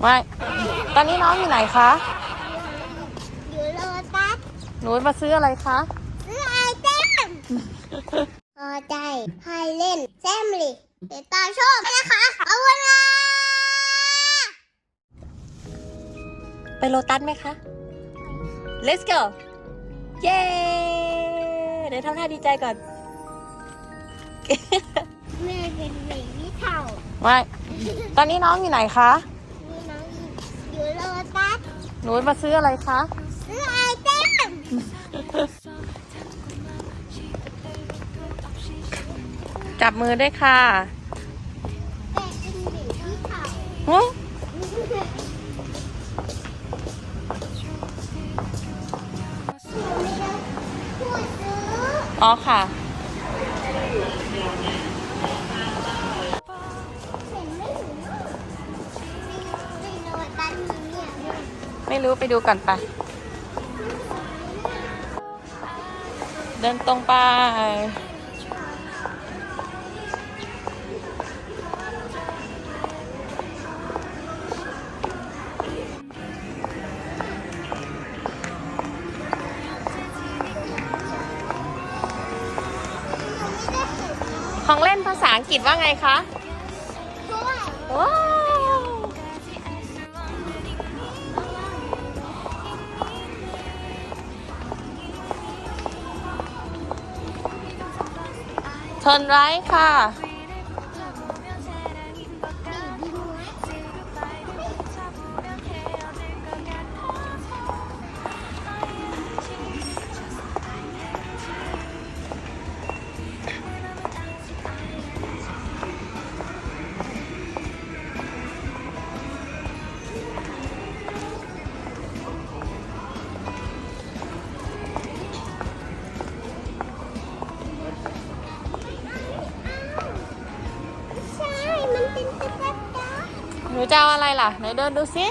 ไม่ตอนนี้น้องอยู่ไหนคะ อยู่โลตัสหนูมาซื้ออะไรคะ ซื้อไอเทมพอใจให้เล่นแซมลี่เดี๋ยวตาชอบนะคะเอาเวลาไปโลตัสไหมคะ let's go เย้ เดี๋ยวทำท่าดีใจก่อน แม่เป็นเด็กที่เท่าไม่ตอนนี้น้องอยู่ไหนคะ นี่น้องอยู่โลตัส หนูมาซื้ออะไรคะ ซื้อไอเทมจับมือด้วยค่ะแม่เป็นเด็กที่เท่าหึไม่ได้พูดซื้ออ๋อค่ะ ไม่รู้ไปดูก่อนไป เดินตรงไป ของเล่นภาษาอังกฤษว่าไงคะ เทิร์นไรค่ะ นูจะเอาอะไรล่ะ ไหนเดินดูสิ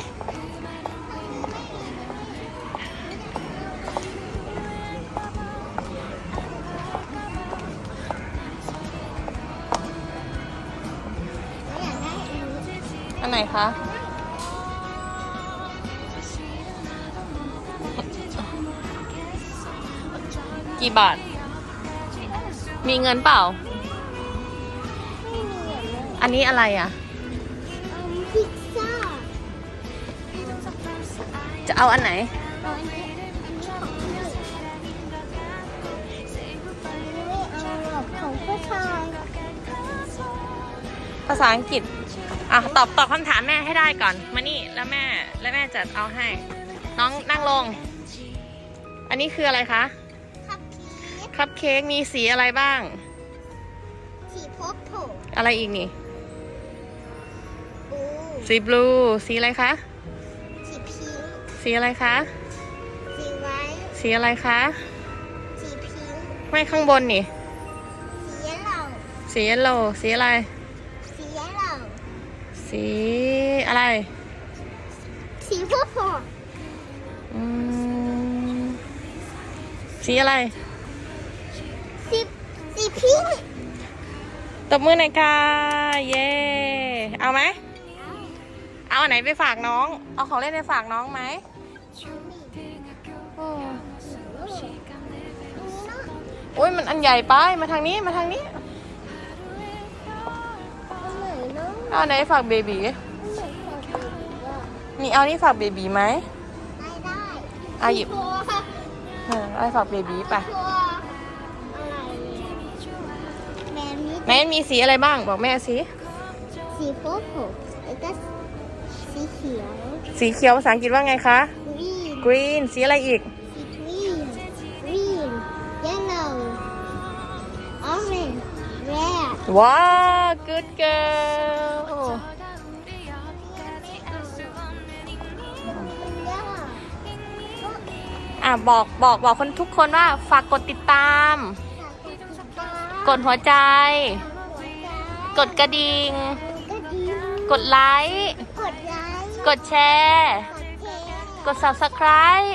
อันไหนคะ กี่บาท มีเงินเปล่า อันนี้อะไรอะ จะเอาอันไหน ภาษาอังกฤษ อะ ตอบตอบคำถามแม่ให้ได้ก่อน มานี่ แล้วแม่ แล้วแม่จะเอาให้ น้องนั่งลง อันนี้คืออะไรคะ คัพเค้กมีสีอะไรบ้าง สีพบโผอะไรอีกนี่ สีบลู สีอะไรคะ สีอะไรคะ สีไวท์สีอะไรคะ สีพิงค์ไม่ข้างบนนี่ สีเยลโล่สีเยลโลสีอะไร สีเยลโล่สีอะไร สีพบโผอืมสีอะไร สีสีพิงค์ตบมือหน่อยค่ะ เย้ เอาไหม เอาอันไหนไปฝากน้อง เอาของเล่นไปฝากน้องไหมโอ้โอ้ยมันอันใหญ่ไป มาทางนี้ มาทางนี้อันไหนเนาะเอาอันไหนฝากเบบีอันไหนของสีว่านี่เอานี่ฝากเบบีไหมได้ได้เอาหยิบตัวค่ะเออเอาไปฝากเบบีไปตัวอะไรเนี่ยแบบนี้ไหนมีสีอะไรบ้าง บอกแม่สิ สีโฟโฟแล้วก็ สีเขียวสีเขียวภาษาอังกฤษว่าไงคะ กรีน green สีอะไรอีก สีกรีน กรีน yellow orange red ว้าว good girl อะบอกบอกบอกคนทุกคนว่าฝากกดติดตาม กดหัวใจ กดกระดิ่ง กดไลค์ กดไลค์ กดแชร์ กด subscribe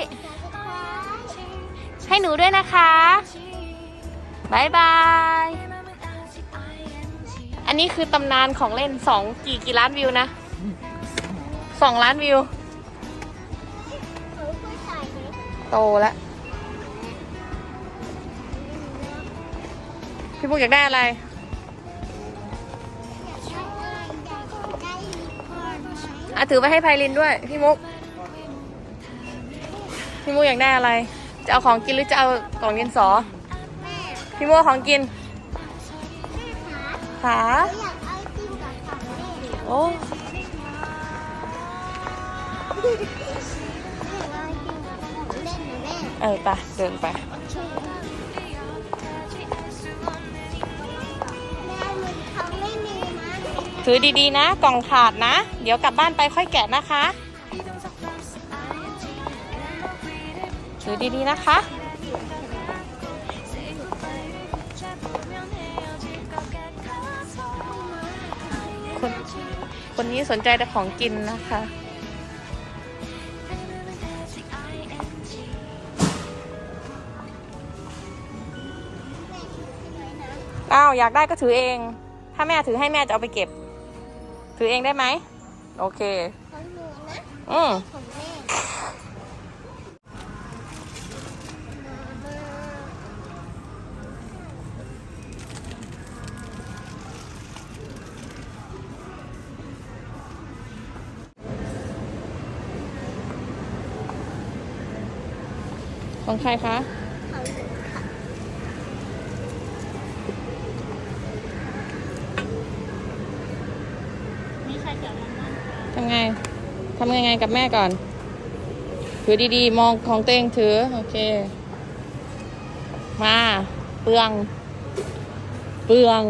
ให้หนูด้วยนะคะบายบาย อันนี้คือตำนานของเล่นสองกี่กี่ล้านวิวนะสองล้านวิว โตแล้วพี่มุกอยากได้อะไระถือไปให้ไพลินด้วย พี่มุก พี่มุกอยากได้อะไร จะเอาของกินหรือจะเอากล่องดินสอ แม่พี่มุกเอาของกินแม่คะขาหนูอยากเอาจิ้มกับของเล่นโอ้หนูอยากเอาจิ้มกับของเล่นนะแม่ เออไปเดินไปแม่ ถือดีๆนะ กล่องขาดนะ เดี๋ยวกลับบ้านไปค่อยแกะนะคะ ถือดีๆนะคะ คนคนนี้สนใจแต่ของกินนะคะ อ้าว อยากได้ก็ถือเอง ถ้าแม่ถือให้แม่จะเอาไปเก็บ ถือเองได้ไหม โอเค ของหนูนะอืมของแม่ของใครคะ ของหนูค่ะ ทำไงทำยังไงกับแม่ก่อน ถือดีๆ มองของเต้งถือ โอเค มา เปลือง เปลือง